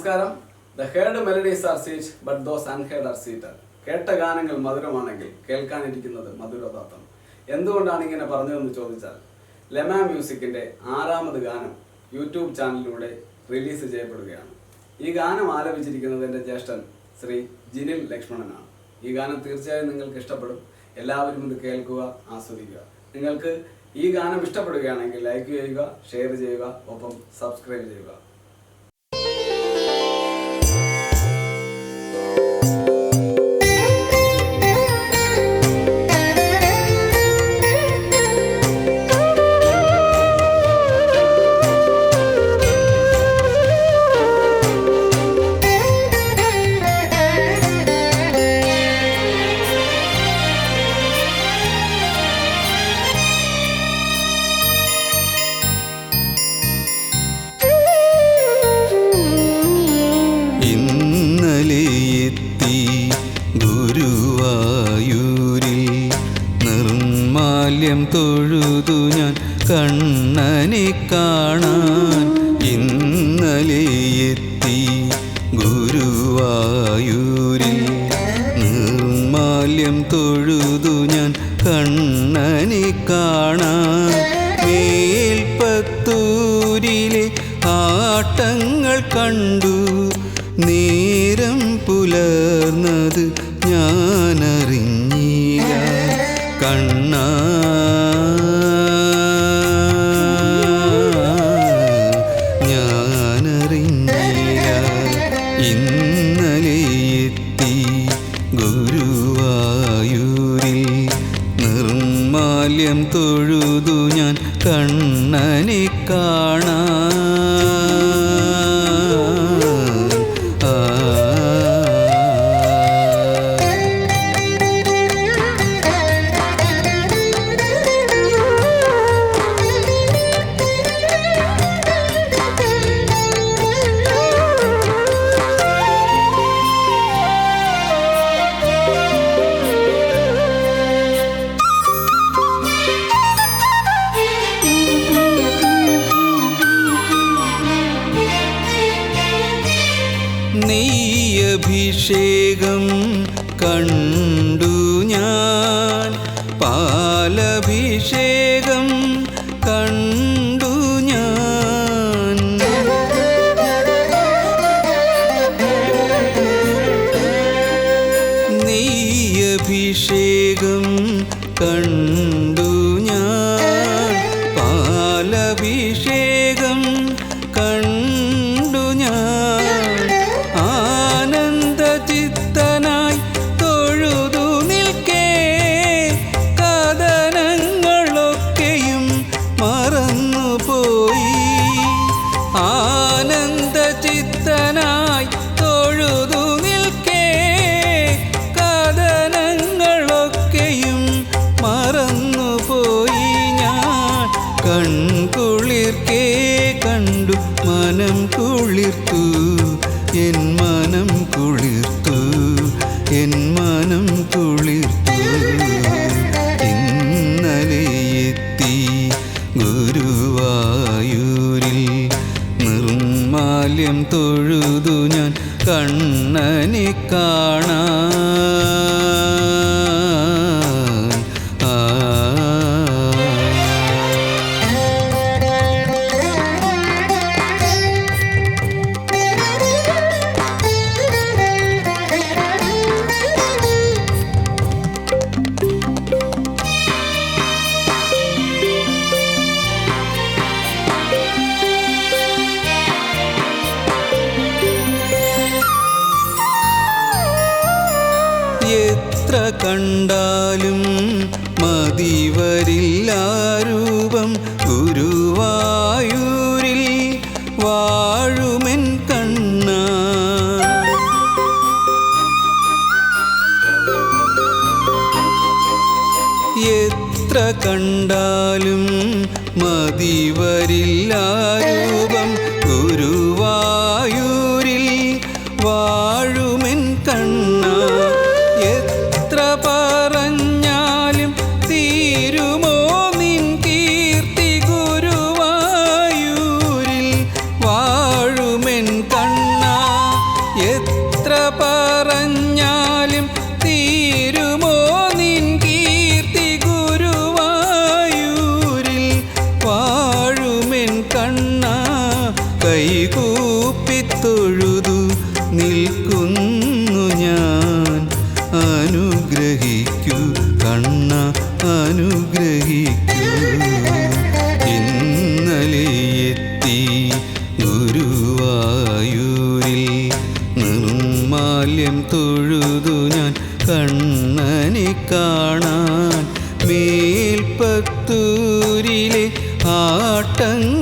നമസ്കാരം. The heard melodies are sweet but those unheard are sweeter കേട്ട ഗാനങ്ങൾ മധുരമാണെങ്കിൽ കേൾക്കാനിരിക്കുന്നത് മധുരദാത്തം. എന്തുകൊണ്ടാണ് ഇങ്ങനെ പറഞ്ഞതെന്ന് ചോദിച്ചാൽ ലെമ മ്യൂസിക്കിന്റെ ആറാമത് ഗാനം യൂട്യൂബ് ചാനലിലൂടെ റിലീസ് ചെയ്യപ്പെടുകയാണ്. ഈ ഗാനം ആലപിച്ചിരിക്കുന്നത് എന്റെ ജ്യേഷ്ഠൻ ശ്രീ ജിനിൽ ലക്ഷ്മണനാണ്. ഈ ഗാനം തീർച്ചയായും നിങ്ങൾക്ക് ഇഷ്ടപ്പെടും. എല്ലാവരും ഇത് കേൾക്കുക ആസ്വദിക്കുക. നിങ്ങൾക്ക് ഈ ഗാനം ഇഷ്ടപ്പെടുകയാണെങ്കിൽ ലൈക്ക് ചെയ്യുക ഷെയർ ചെയ്യുക ഒപ്പം സബ്സ്ക്രൈബ് ചെയ്യുക. തൊഴുതു ഞാൻ കണ്ണനെ കാണാൻ ഇന്നലെ എത്തി ഗുരുവായൂരിൽ നിർമാല്യം തൊഴുതു ഞാൻ കണ്ണനെ കാണാൻ മേൽപ്പത്തൂരിലെ ആട്ടങ്ങൾ കണ്ടു നേരം പുലർന്നത് ഞാനറിഞ്ഞില്ല ഇന്നലെ എത്തി ഗുരുവായൂരിൽ നിർമാല്യം തൊഴുതു ഞാൻ കണ്ണനെ കാണാൻ. നെയ്യഭിഷേകം കണ്ടു ഞാൻ. പാലഭിഷേകം കണ്ടു ഞാൻ. നെയ്യഭിഷേകം കണ്ടു ഞാൻ. പാലഭിഷേകം ആനന്ദചിത്തനായി തൊഴുതു നിൽക്കേ. കഥനങ്ങളൊക്കെയും മറന്നുപോയി ഞാൻ. കൺകുളിർക്കേ കണ്ടു മനം കുളിർത്തു. എൻ മനം കുളിർത്തു എൻ മനം കുളിർത്തു. ഞാൻ കണ്ണനെ കാണാൻ കണ്ടാലും മതിവരില്ല രൂപം ഗുരുവായൂരിൽ വാഴുമെൻ കണ്ണ. എത്ര കണ്ടാലും മതിവരില്ല കൈകൂപ്പിത്തൊഴുതു നിൽക്കുന്നു ഞാൻ. അനുഗ്രഹിക്കൂ കണ്ണ അനുഗ്രഹിക്കൂ. ഇന്നലെ എത്തി ഗുരുവായൂരിൽ നിർമാല്യം തൊഴുതു ഞാൻ. കണ്ണനെ കാണാൻ മേൽപ്പത്തൂരിലെ ആട്ടങ്ങൾ